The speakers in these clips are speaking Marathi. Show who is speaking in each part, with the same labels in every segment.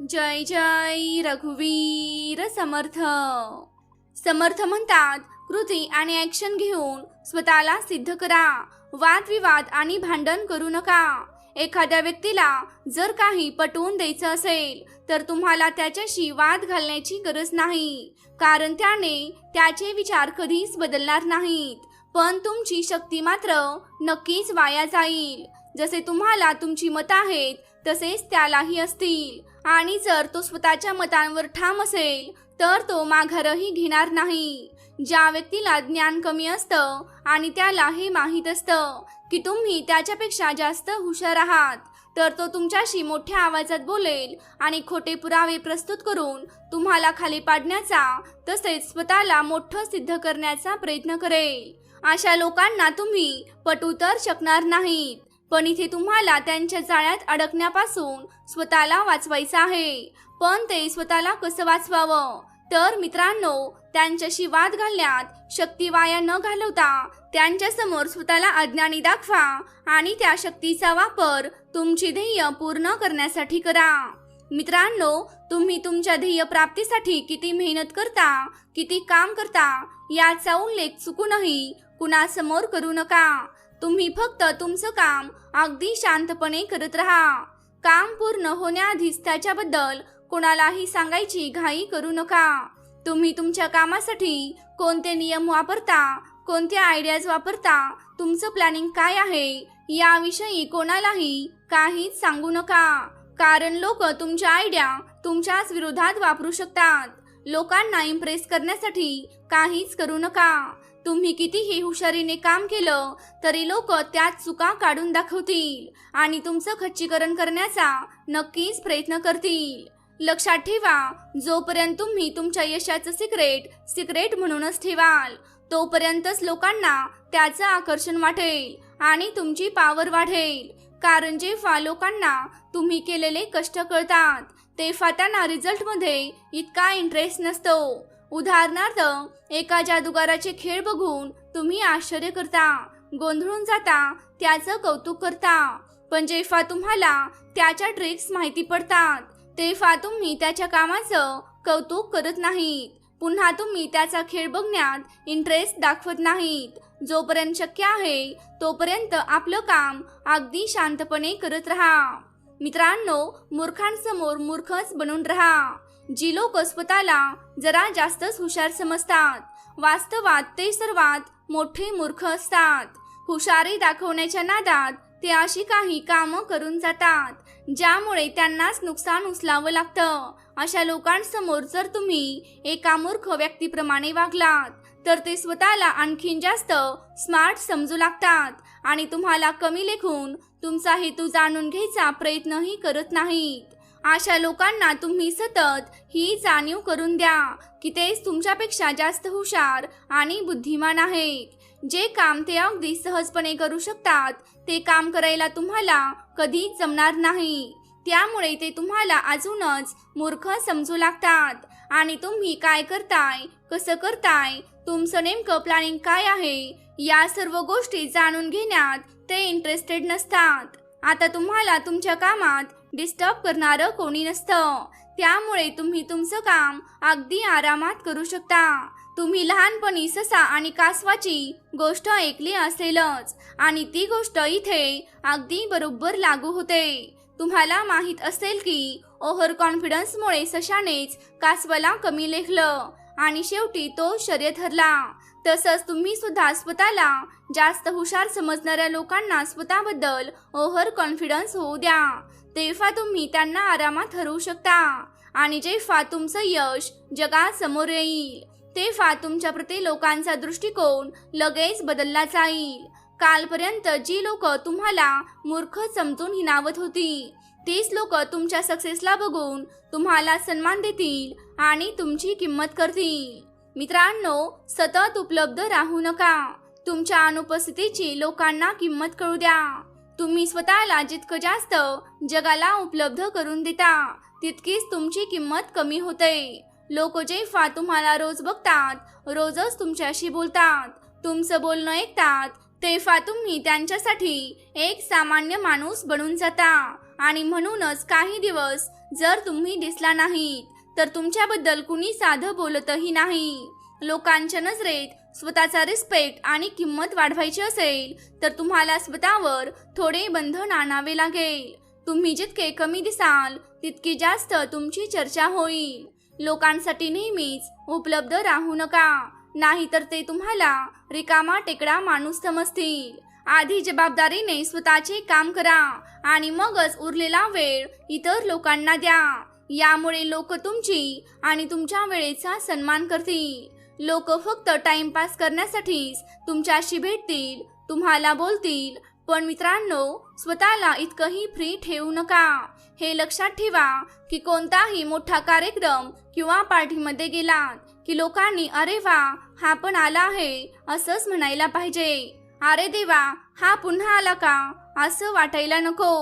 Speaker 1: जय जय रघुवीर समर्थ. समर्थ म्हणतात कृती आणि ऍक्शन घेऊन स्वतःला सिद्ध करा. वादविवाद आणि भांडण करू नका. एखाद्या व्यक्तीला जर काही पटवून द्यायचं असेल तर तुम्हाला त्याच्याशी वाद घालण्याची गरज नाही. कारण त्याने त्याचे विचार कधीच बदलणार नाहीत. पण तुमची शक्ती मात्र नक्कीच वाया जाईल. जसे तुम्हाला तुमची मतं आहेत तसेच त्यालाही असतील. आणि जर तो स्वतःच्या मतांवर ठाम असेल तर तो माघारही घेणार नाही. ज्या व्यक्तीला ज्ञान कमी असतं आणि त्याला हे माहीत असतं की तुम्ही त्याच्यापेक्षा जास्त हुशार आहात तर तो तुमच्याशी मोठ्या आवाजात बोलेल आणि खोटे पुरावे प्रस्तुत करून तुम्हाला खाली पाडण्याचा तसेच स्वतःला मोठं सिद्ध करण्याचा प्रयत्न करेल. अशा लोकांना तुम्ही पटू तर शकणार नाहीत. पण इथे तुम्हाला त्यांच्या जाळ्यात अडकण्यापासून स्वतःला वाचवायचं आहे. पण ते स्वतःला कसं वाचवावं? तर मित्रांनो त्यांच्याशी वाद घालण्यात शक्ती वाया न घालवता त्यांच्यासमोर स्वतःला अज्ञानी दाखवा आणि त्या शक्तीचा वापर तुमची ध्येय पूर्ण करण्यासाठी करा. मित्रांनो तुम्ही तुमच्या ध्येय प्राप्तीसाठी किती मेहनत करता किती काम करता याचा उल्लेख चुकूनही कुणासमोर करू नका. तुम्ही फक्त तुमचं काम अगदी शांतपणे करत राहा. काम पूर्ण होण्याआधीच त्याच्याबद्दल कोणालाही सांगायची घाई करू नका. तुम्ही तुमच्या कामासाठी कोणते नियम वापरता कोणत्या आयडियाज वापरता तुमचं प्लॅनिंग काय आहे याविषयी कोणालाही काहीच सांगू नका. कारण लोक तुमच्या आयडिया तुमच्याच विरोधात वापरू शकतात. लोकांना इम्प्रेस करण्यासाठी काहीच करू नका. तुम्ही कितीही हुशारीने काम केलं तरी लोक त्यात चुका काढून दाखवतील आणि तुमचं खच्चीकरण करण्याचा नक्कीच प्रयत्न करतील. लक्षात ठेवा जोपर्यंत तुम्ही तुमच्या यशाचं सिक्रेट सिक्रेट म्हणूनच ठेवाल तोपर्यंतच लोकांना त्याचं आकर्षण वाटेल आणि तुमची पावर वाढेल. कारण जेव्हा लोकांना तुम्ही केलेले कष्ट कळतात तेव्हा त्यांना रिझल्टमध्ये इतका इंटरेस्ट नसतो. उदाहरणार्थ एका जादूगाराचे खेळ बघून तुम्ही आश्चर्य करता गोंधळून जाता त्याचं कौतुक करता. पण जेव्हा तुम्हाला त्याच्या ट्रिक्स माहिती पडतात तेव्हा तुम्ही त्याच्या कामाचं कौतुक करत नाहीत. पुन्हा तुम्ही त्याचा खेळ बघण्यात इंटरेस्ट दाखवत नाहीत. जोपर्यंत शक्य आहे तोपर्यंत आपलं काम अगदी शांतपणे करत राहा. मित्रांनो मूर्खांसमोर मूर्खच बनून राहा. जी लोक स्वतःला जरा जास्तच हुशार समजतात. वास्तवात ते सर्वात मोठे मूर्ख असतात. हुशारी दाखवण्याच्या नादात ते अशी काही कामं करून जातात ज्यामुळे त्यांनाच नुकसान उचलावं लागतं. अशा लोकांसमोर जर तुम्ही एका मूर्ख व्यक्तीप्रमाणे वागलात तर ते स्वतःला आणखीन जास्त स्मार्ट समजू लागतात आणि तुम्हाला कमी लेखून तुमचा हेतू जाणून घ्यायचा प्रयत्नही करत नाहीत. अशा लोकांना तुम्ही सतत ही जाणीव करून द्या की तेच तुमच्यापेक्षा जास्त हुशार आणि बुद्धिमान आहेत. जे काम ते अगदी सहजपणे करू शकतात ते काम करायला तुम्हाला कधीच जमणार नाही. त्यामुळे ते तुम्हाला अजूनच मूर्ख समजू लागतात. आणि तुम्ही काय करताय कसं करताय तुमचं नेमकं प्लॅनिंग काय आहे या सर्व गोष्टी जाणून घेण्यात ते इंटरेस्टेड नसतात. आता तुम्हाला तुमच्या कामात डिस्टर्ब करणारं कोणी नसतं. त्यामुळे तुम्ही तुमचं काम अगदी आरामात करू शकता. तुम्ही लहानपणी ससा आणि कासवाची गोष्ट ऐकली असेलच आणि ती गोष्ट इथे अगदी बरोबर लागू होते. तुम्हाला माहीत असेल की ओव्हर कॉन्फिडन्समुळे सशानेच कासवाला कमी लेखलं आणि शेवटी तो शर्य ठरला तसंच तुम्ही सुद्धा स्वतःला जास्त हुशार समजणाऱ्या लोकांना स्वतःबद्दल ओव्हर कॉन्फिडन्स होऊ द्या. तेव्हा तुम्ही त्यांना आरामात हरवू शकता. आणि जेव्हा तुमचं यश जगासमोर येईल तेव्हा तुमच्या प्रती लोकांचा दृष्टिकोन लगेच बदलला जाईल. कालपर्यंत जी लोक तुम्हाला मूर्ख समजून हिनावत होती तीच लोक तुमच्या सक्सेसला बघून तुम्हाला सन्मान देतील आणि तुमची किंमत करतील. मित्रांनो सतत उपलब्ध राहू नका. तुमच्या अनुपस्थितीची लोकांना किंमत कळू द्या. तुम्ही स्वतःला जितकं जास्त जगाला उपलब्ध करून देता तितकीच तुमची किंमत कमी होते. लोक जेव्हा तुम्हाला रोज बघतात रोजच तुमच्याशी बोलतात तुमचं बोलणं ऐकतात तेव्हा तुम्ही त्यांच्यासाठी एक सामान्य माणूस बनून जाता. आणि म्हणूनच काही दिवस जर तुम्ही दिसला नाहीत तर तुमच्याबद्दल कुणी साधं बोलतही नाही. लोकांच्या नजरेत स्वतःचा रिस्पेक्ट आणि किंमत वाढवायची असेल तर तुम्हाला स्वतःवर थोडे बंधन आणावे लागेल. तुम्ही जितके कमी दिसाल तितकी जास्त तुमची चर्चा होईल. लोकांसाठी नेहमीच उपलब्ध राहू नका. नाहीतर ते तुम्हाला रिकामा टेकडा माणूस समजतील. आधी जबाबदारीने स्वतःचे काम करा आणि मगच उरलेला वेळ इतर लोकांना द्या. यामुळे लोक तुमची आणि तुमच्या वेळेचा सन्मान करतील. लोक फक्त टाइमपास करण्यासाठीच तुमच्याशी भेटतील तुम्हाला बोलतील. पण मित्रांनो स्वतःला इतकंही फ्री ठेवू नका. हे लक्षात ठेवा की कोणताही मोठा कार्यक्रम किंवा पार्टीमध्ये गेलात की लोकांनी अरे वा हा पण आला आहे असंच म्हणायला पाहिजे. अरे देवा हा पुन्हा आला का? असं वाटायला नको.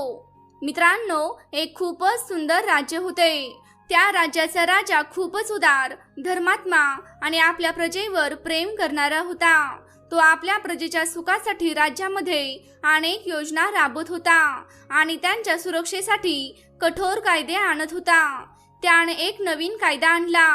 Speaker 1: मित्रांनो एक खूपच सुंदर राज्य होते. त्या राज्याचा राजा खूपच उदार धर्मात्मा आणि आपल्या प्रजेवर प्रेम करणारा होता. तो आपल्या प्रजेच्या सुखासाठी राज्यामध्ये अनेक योजना राबवत होता आणि त्यांच्या सुरक्षेसाठी कठोर कायदे आणत होता. त्याने एक नवीन कायदा आणला.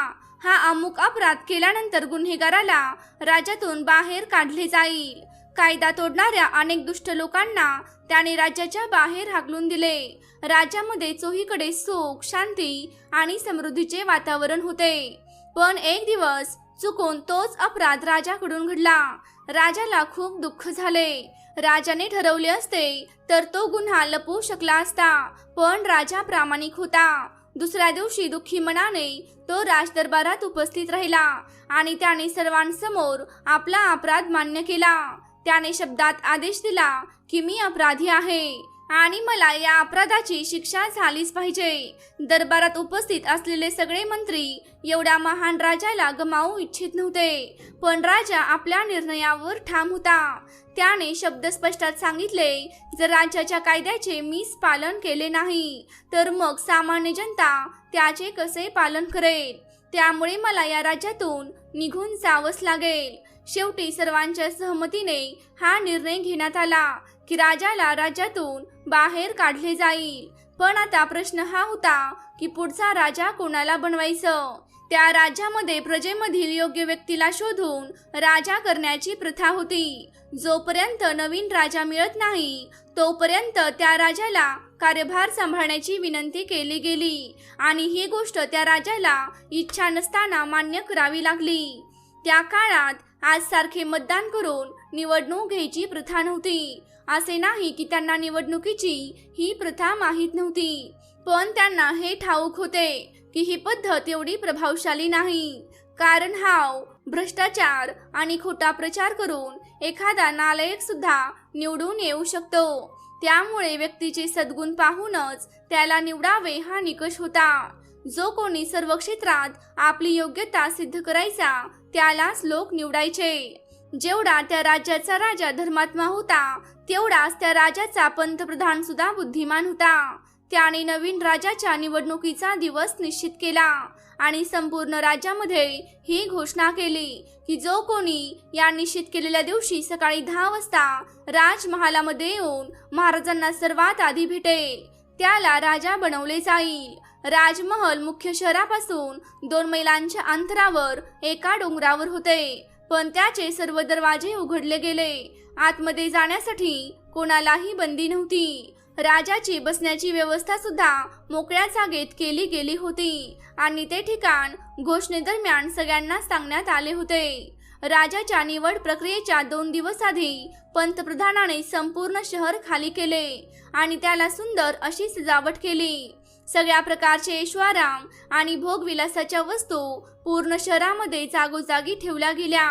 Speaker 1: हा अमुक अपराध केल्यानंतर गुन्हेगाराला राज्यातून बाहेर काढले जाईल. कायदा तोडणाऱ्या अनेक दुष्ट लोकांना त्याने राज्याच्या बाहेर हाकलून दिले. राज्यामध्ये चोहीकडे सुख शांती आणि समृद्धीचे वातावरण होते. पण एक दिवस चुकून तोच अपराध राजाकडून घडला. राजाला खूप दुःख झाले. राजाने ठरवले असते तर तो गुन्हा लपवू शकला असता पण राजा प्रामाणिक होता. दुसऱ्या दिवशी दुःखी मनाने तो राजदरबारात उपस्थित राहिला आणि त्याने सर्वांसमोर आपला अपराध मान्य केला. त्याने शब्दात आदेश दिला की मी अपराधी आहे आणि मला या अपराधाची शिक्षा झालीच पाहिजे. दरबारात उपस्थित असलेले सगळे मंत्री एवढ्या महान राजाला गमावू इच्छित नव्हते पण राजा आपल्या निर्णयावर ठाम होता. त्याने शब्द स्पष्टात सांगितले जर राज्याच्या कायद्याचे मीच पालन केले नाही तर मग सामान्य जनता त्याचे कसे पालन करेल? त्यामुळे मला या राज्यातून निघून जावंच लागेल. शेवटी सर्वांच्या सहमतीने हा निर्णय घेण्यात आला की राजाला राज्यातून बाहेर काढले जाईल. पण आता प्रश्न हा होता की पुढचा राजा कोणाला बनवायचं? त्या राज्यामध्ये प्रजेमधील योग्य व्यक्तीला शोधून राजा करण्याची प्रथा होती. जोपर्यंत नवीन राजा मिळत नाही तोपर्यंत त्या राजाला कार्यभार सांभाळण्याची विनंती केली गेली आणि ही गोष्ट त्या राजाला इच्छा नसताना मान्य करावी लागली. त्या काळात आज सारखे मतदान करून निवडणूक घ्यायची प्रथा नव्हती. असे नाही की त्यांना निवडणुकीची ही प्रथा माहीत नव्हती. पण त्यांना हे ठाऊक होते की ही पद्धत एवढी प्रभावशाली नाही. कारण हाव भ्रष्टाचार आणि खोटा प्रचार करून एखादा नालायक सुद्धा निवडून येऊ शकतो. त्यामुळे व्यक्तीचे सद्गुण पाहूनच त्याला निवडावे हा निकष होता. जो कोणी सर्व क्षेत्रात आपली योग्यता सिद्ध करायचा त्यालाच लोक निवडायचे. जेवढा त्या राज्याचा राजा धर्मात्मा होता तेवढाच त्या राजाचा पंतप्रधान सुद्धा बुद्धिमान होता. त्याने नवीन राजाच्या निवडणुकीचा दिवस निश्चित केला आणि संपूर्ण राज्यामध्ये ही घोषणा केली की जो कोणी या निश्चित केलेल्या दिवशी सकाळी दहा वाजता राजमहालामध्ये येऊन महाराजांना सर्वात आधी भेटेल. त्याला राजा बनवले जाईल. राजमहल मुख्य शहरापासून दोन मैलांच्या अंतरावर एका डोंगरावर होते. पण त्याचे सर्व दरवाजे उघडले गेले. आतमध्ये जाण्यासाठी कोणालाही बंदी नव्हती. राजाची बसण्याची व्यवस्था सुद्धा मोकळ्या जागेत केली गेली होती. आणि ते ठिकाण घोषणेदरम्यान सगळ्यांना सांगण्यात आले होते. राजाच्या निवड प्रक्रियेच्या दोन दिवस आधी पंतप्रधानाने संपूर्ण शहर खाली केले आणि त्याला सुंदर अशी सजावट केली. सगळ्या प्रकारचे ऐश्वाराम आणि भोगविलासाच्या वस्तू पूर्ण शहरामध्ये जागोजागी ठेवल्या गेल्या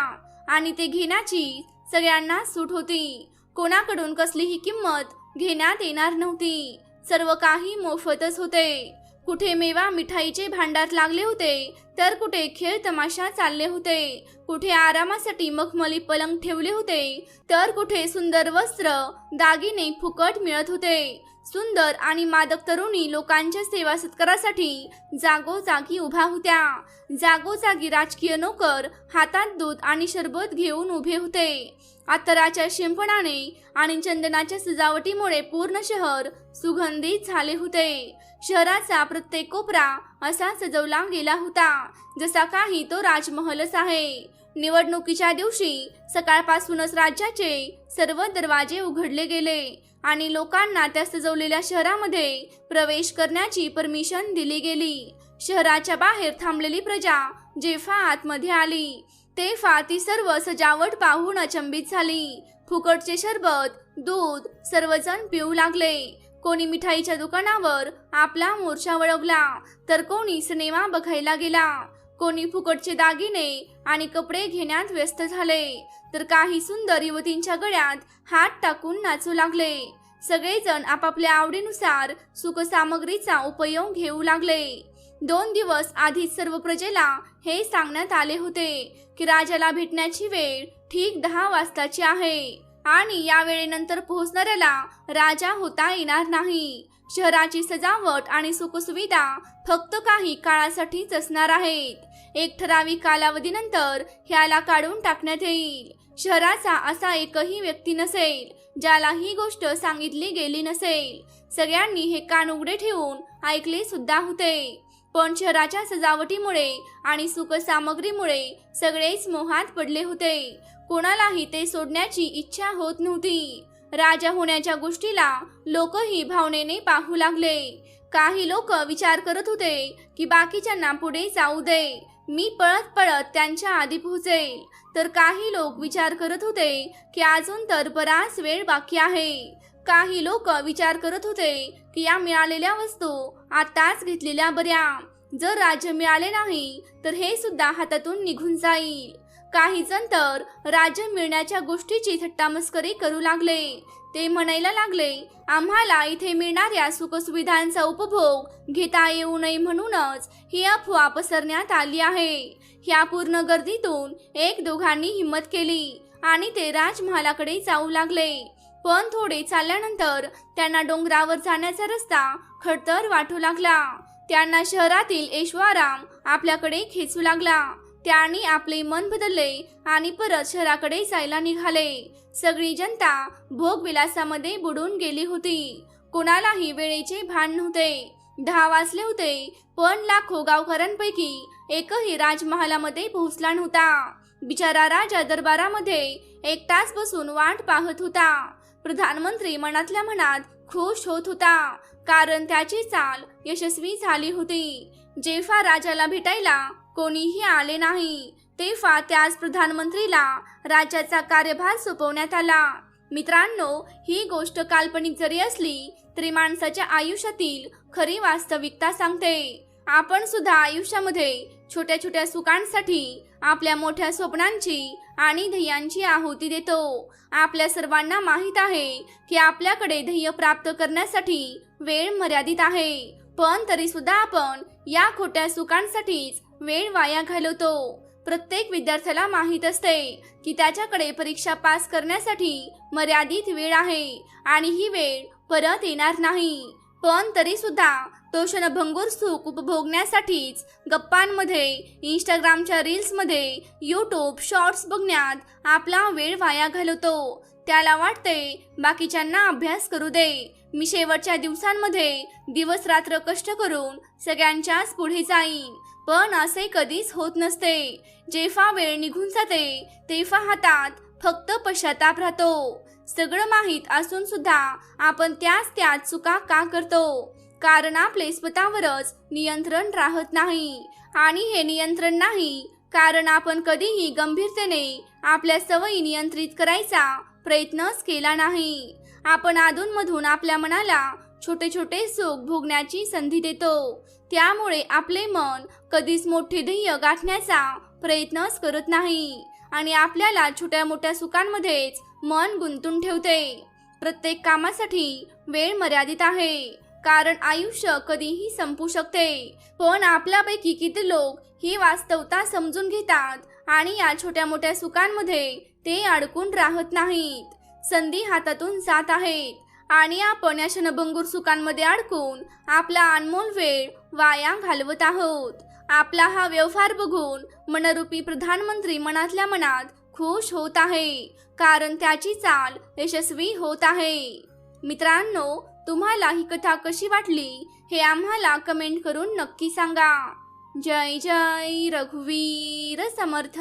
Speaker 1: आणि ते घेण्याची सगळ्यांना सूट होती. कोणाकडून कसलीही किंमत घेण्यात येणार नव्हती. सर्व काही मोफतच होते. कुठे मेवा मिठाईचे भांडार लागले होते तर कुठे खेळ तमाशा चालले होते. कुठे आरामासाठी मखमली पलंग ठेवले होते तर कुठे सुंदर वस्त्र दागिने फुकट मिळत होते. सुंदर आणि मादक तरुणी लोकांच्या सेवा सत्कारासाठी जागोजागी उभा होत्या. जागोजागी राजकीय नोकर हातात दूध आणि शरबत घेऊन उभे होते. अत्तराच्या शिंपणाने आणि चंदनाच्या सजावटीमुळे पूर्ण शहर सुगंधित झाले होते. शहराचा प्रत्येक कोपरा असा सजवला गेला होता जसा काही तो राजमहलच आहे. निवडणुकीच्या दिवशी सकाळपासूनच राज्याचे सर्व दरवाजे उघडले गेले आणि लोकांना त्या सजवलेल्या शहरामध्ये प्रवेश करण्याची परमिशन दिली गेली. शहराच्या बाहेर थांबलेली प्रजा जेफा आतमध्ये आली. तेव्हा ती सर्व सजावट पाहून अचंबित झाली. फुकटचे सरबत दूध सर्वजण पिऊ लागले. कोणी मिठाईच्या दुकानावर आपला मोर्चा वळवला तर कोणी सिनेमा बघायला गेला. कोणी फुकटचे दागिने आणि कपडे घेण्यात व्यस्त झाले तर काही सुंदर युवतींच्या गळ्यात हात टाकून नाचू लागले. सगळेजण आपापल्या आवडीनुसार सुखसामग्रीचा उपयोग घेऊ लागले. दोन दिवस आधीच सर्व प्रजेला हे सांगण्यात आले होते की राजाला भेटण्याची वेळ ठीक दहा वाजताची आहे आणि या वेळेनंतर पोहोचणाऱ्याला राजा होता येणार नाही. शहराची सजावट आणि सुखसुविधा फक्त काही काळासाठीच असणार आहेत. एक ठराविक कालावधीनंतर ह्याला काढून टाकण्यात येईल. शहराचा असा एकही व्यक्ती नसेल ज्याला ही गोष्ट सांगितली गेली नसेल. सगळ्यांनी हे कान उघडे ठेवून ऐकले सुद्धा होते. पण शहराच्या सजावटीमुळे आणि सुखसामग्रीमुळे सगळेच मोहात पडले होते. कोणालाही ते सोडण्याची इच्छा होत नव्हती. राजा होण्याच्या गोष्टीला लोकही भावनेने पाहू लागले. काही लोक विचार करत होते की बाकीच्यांना पुढे जाऊ दे. मी पळत पळत त्यांच्या आधी पोहोचेल. तर काही लोक विचार करत होते की अजून तर बराच वेळ बाकी आहे. काही लोक विचार करत होते की या मिळालेल्या वस्तू आताच घेतलेल्या बऱ्या. जर राज्य मिळाले नाही तर हे सुद्धा हातातून निघून जाईल. काही जण तर राज्य मिळण्याच्या गोष्टीची थट्टामस्करी करू लागले. ते म्हणायला लागले आम्हाला इथे मिळणाऱ्या सुखसुविधांचा उपभोग घेता येऊ नये म्हणूनच ही अफवा पसरण्यात आली आहे. ह्या पूर्ण गर्दीतून एक दोघांनी हिंमत केली आणि ते राजमहालाकडे जाऊ लागले. पण थोडे चालल्यानंतर त्यांना डोंगरावर जाण्याचा रस्ता खडतर वाटू लागला. त्यांना शहरातील ऐश्वाराम आपल्याकडे खेचू लागला. त्यांनी आपले मन बदलले आणि परत शहराकडे जायला निघाले. सगळी जनता भोगविलासामध्ये बुडून गेली होती. कोणालाही वेळेचे भान नव्हते. दहा वाजले होते पण लाखो गावकऱ्यांपैकी एकही राजमहालामध्ये पोहोचला नव्हता. बिचारा राजा दरबारामध्ये एक तास बसून वाट पाहत होता. प्रधानमंत्री मनातल्या मनात खुश होत होता. कारण त्याची चाल यशस्वी झाली होती. जेफा राजाला भेटायला कोणीही आले नाही. तेव्हा त्याच प्रधानमंत्रीला राज्याचा कार्यभार सोपवण्यात आला. मित्रांनो ही गोष्ट काल्पनिक जरी असली तरी माणसाच्या आयुष्यातील खरी वास्तविकता सांगते. आपण सुद्धा आयुष्यामध्ये छोट्या छोट्या सुखांसाठी आपल्या मोठ्या स्वप्नांची आणि ध्येयांची आहुती देतो. आपल्या सर्वांना माहीत आहे की आपल्याकडे ध्येय प्राप्त करण्यासाठी वेळ मर्यादित आहे. पण तरी सुद्धा आपण या खोट्या सुखांसाठीच वेळ वाया घालवतो. प्रत्येक विद्यार्थ्याला माहीत असते की त्याच्याकडे परीक्षा पास करण्यासाठी मर्यादित वेळ आहे आणि ही वेळ परत येणार नाही. पण तरी सुद्धा तो क्षणभंगूर सुख उपभोगण्यासाठीच गप्पांमध्ये इंस्टाग्रामच्या रील्समध्ये यूट्यूब शॉर्ट्स बघण्यात आपला वेळ वाया घालवतो. त्याला वाटते बाकीच्यांना अभ्यास करू दे. मी शेवटच्या दिवसांमध्ये दिवस रात्र कष्ट करून सगळ्यांच्याच पुढे जाईन. पण असे कधीच होत नसते. जेव्हा वेळ निघून जाते तेव्हा हातात फक्त पश्चाताप राहतो. सगळं माहीत असून सुद्धा आपण त्याच त्याच चुका का करतो? कारण आपले स्वतःवरच नियंत्रण राहत नाही. आणि हे नियंत्रण नाही कारण आपण कधीही गंभीरतेने आपल्या सवयी नियंत्रित करायचा प्रयत्नच केला नाही. आपण अधूनमधून आपल्या मनाला छोटे छोटे सुख भोगण्याची संधी देतो. त्यामुळे आपले मन कधीच मोठे ध्येय गाठण्याचा प्रयत्नच करत नाही आणि आपल्याला छोट्या मोठ्या सुखांमध्येच मन गुंतून ठेवते. प्रत्येक कामासाठी वेळ मर्यादित आहे. कारण आयुष्य कधीही संपू शकते. पण आपल्यापैकी किती लोक ही वास्तवता समजून घेतात आणि या छोट्या मोठ्या सुखांमध्ये ते अडकून राहत नाहीत. संधी हातातून जात आहेत आणि आपण या क्षणभंगूर सुखांमध्ये अडकून आपला अनमोल वेळ वाया घालवत आहोत. आपला हा व्यवहार बघून मनरूपी प्रधानमंत्री मनातल्या मनात खुश होत आहे. कारण त्याची चाल यशस्वी होत आहे. मित्रांनो तुम्हाला ही कथा कशी वाटली हे आम्हाला कमेंट करून नक्की सांगा. जय जय रघुवीर समर्थ.